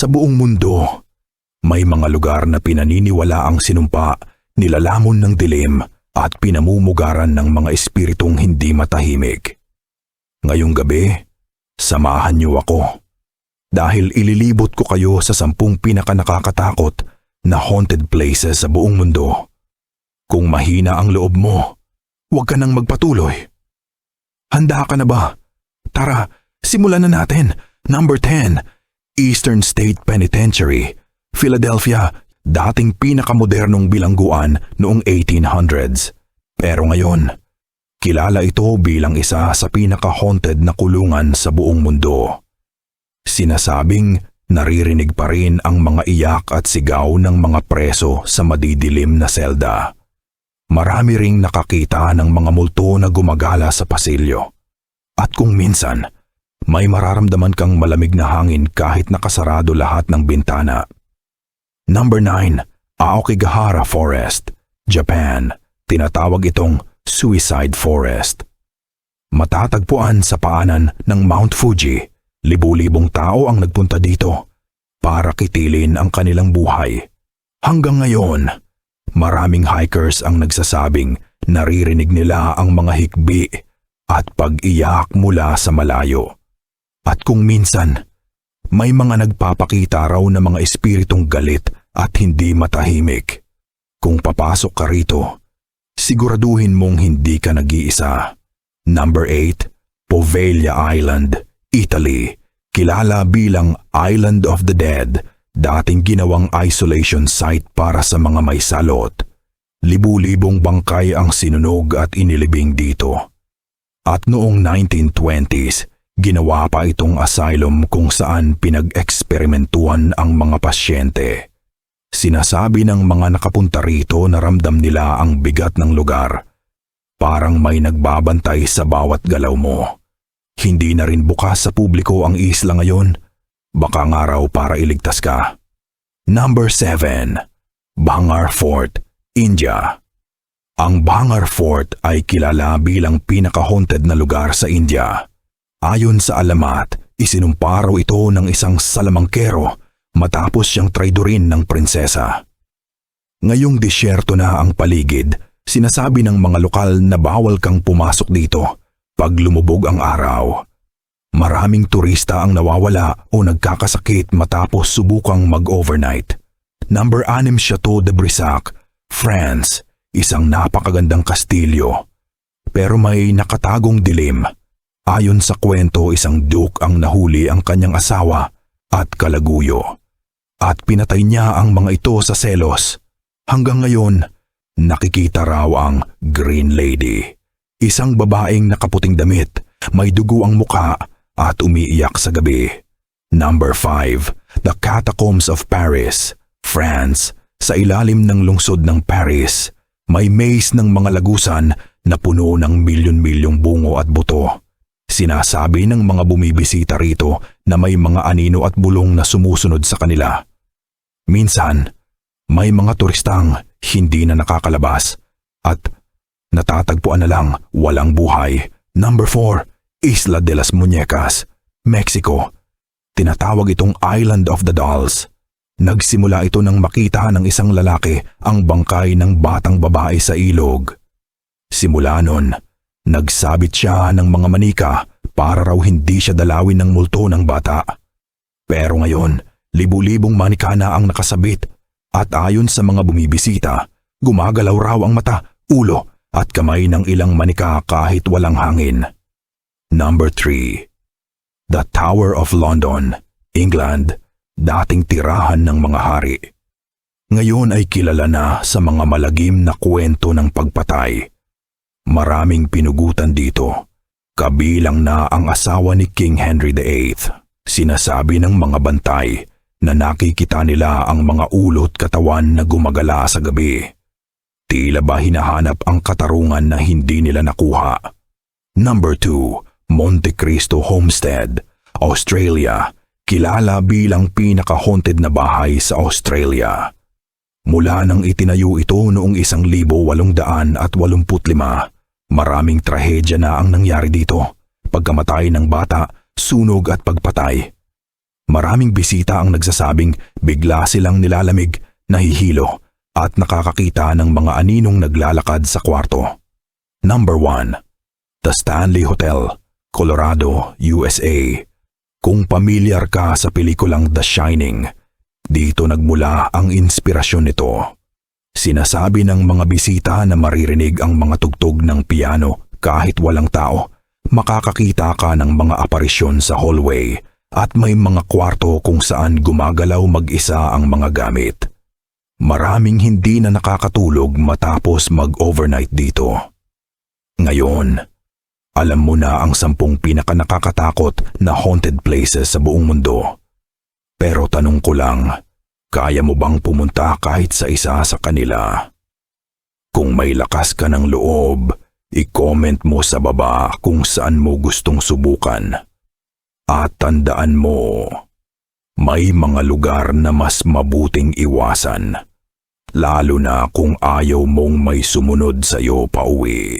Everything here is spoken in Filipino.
Sa buong mundo, may mga lugar na pinaniniwala ang sinumpa, nilalamon ng dilim at pinamumugaran ng mga espiritong hindi matahimik. Ngayong gabi, samahan niyo ako. Dahil ililibot ko kayo sa sampung pinakanakakatakot na haunted places sa buong mundo. Kung mahina ang loob mo, huwag ka nang magpatuloy. Handa ka na ba? Tara, simulan na natin. Number 10, Eastern State Penitentiary, Philadelphia, dating pinakamodernong bilangguan noong 1800s. Pero ngayon, kilala ito bilang isa sa pinaka-haunted na kulungan sa buong mundo. Sinasabing naririnig pa rin ang mga iyak at sigaw ng mga preso sa madidilim na selda. Marami ring nakakita ng mga multo na gumagala sa pasilyo. At kung minsan, may mararamdaman kang malamig na hangin kahit nakasarado lahat ng bintana. Number 9, Aokigahara Forest, Japan. Tinatawag itong Suicide Forest. Matatagpuan sa paanan ng Mount Fuji, libu-libong tao ang nagpunta dito para kitilin ang kanilang buhay. Hanggang ngayon, maraming hikers ang nagsasabing naririnig nila ang mga hikbi at pag-iyak mula sa malayo. At kung minsan, may mga nagpapakita raw ng mga espiritong galit at hindi matahimik. Kung papasok ka rito, siguraduhin mong hindi ka nag-iisa. Number 8, Poveglia Island, Italy. Kilala bilang Island of the Dead, dating ginawang isolation site para sa mga may salot. Libu-libong bangkay ang sinunog at inilibing dito. At noong 1920s, ginawa pa itong asylum kung saan pinag-eksperimentuhan ang mga pasyente. Sinasabi ng mga nakapunta rito na ramdam nila ang bigat ng lugar. Parang may nagbabantay sa bawat galaw mo. Hindi na rin bukas sa publiko ang isla ngayon. Baka nga raw para iligtas ka. Number 7. Bhangar Fort, India. Ang Bhangar Fort ay kilala bilang pinaka-haunted na lugar sa India. Ayon sa alamat, isinumpa raw ito ng isang salamangkero matapos siyang traidorin ng prinsesa. Ngayong disyerto na ang paligid, sinasabi ng mga lokal na bawal kang pumasok dito pag lumubog ang araw. Maraming turista ang nawawala o nagkakasakit matapos subukang mag-overnight. Number 6 Chateau de Brissac, France, isang napakagandang kastilyo. Pero may nakatagong dilim. Ayon sa kwento, isang duke ang nahuli ang kanyang asawa at kalaguyo. At pinatay niya ang mga ito sa selos. Hanggang ngayon, nakikita raw ang Green Lady. Isang babaeng nakaputing damit, may dugo ang muka at umiiyak sa gabi. Number 5. The Catacombs of Paris, France. Sa ilalim ng lungsod ng Paris, may maze ng mga lagusan na puno ng milyon-milyong bungo at buto. Sinasabi ng mga bumibisita rito na may mga anino at bulong na sumusunod sa kanila. Minsan, may mga turistang hindi na nakakalabas at natatagpuan na lang walang buhay. Number 4, Isla de las Muñecas, Mexico. Tinatawag itong Island of the Dolls. Nagsimula ito nang makita ng isang lalaki ang bangkay ng batang babae sa ilog. Simula nun, nagsabit siya ng mga manika para raw hindi siya dalawin ng multo ng bata. Pero ngayon, libu-libong manika na ang nakasabit at ayon sa mga bumibisita, gumagalaw raw ang mata, ulo at kamay ng ilang manika kahit walang hangin. Number 3. The Tower of London, England, dating tirahan ng mga hari. Ngayon ay kilala na sa mga malagim na kwento ng pagpatay. Maraming pinugutan dito. Kabilang na ang asawa ni King Henry VIII. Sinasabi ng mga bantay na nakikita nila ang mga ulot katawan na gumagala sa gabi. Tila ba hinahanap ang katarungan na hindi nila nakuha? Number 2, Monte Cristo Homestead, Australia, kilala bilang pinaka-haunted na bahay sa Australia. Mula nang itinayo ito noong 1885, maraming trahedya na ang nangyari dito. Pagkamatay ng bata, sunog at pagpatay. Maraming bisita ang nagsasabing bigla silang nilalamig, nahihilo, at nakakakita ng mga aninong naglalakad sa kwarto. Number 1. The Stanley Hotel, Colorado, USA. Kung pamilyar ka sa pelikulang The Shining, dito nagmula ang inspirasyon nito. Sinasabi ng mga bisita na maririnig ang mga tugtog ng piano kahit walang tao. Makakakita ka ng mga aparisyon sa hallway at may mga kwarto kung saan gumagalaw mag-isa ang mga gamit. Maraming hindi na nakakatulog matapos mag-overnight dito. Ngayon, alam mo na ang sampung pinakanakakatakot na haunted places sa buong mundo. Pero tanong ko lang, kaya mo bang pumunta kahit sa isa sa kanila? Kung may lakas ka ng loob, i-comment mo sa baba kung saan mo gustong subukan. At tandaan mo, may mga lugar na mas mabuting iwasan, lalo na kung ayaw mong may sumunod sa'yo pauwi.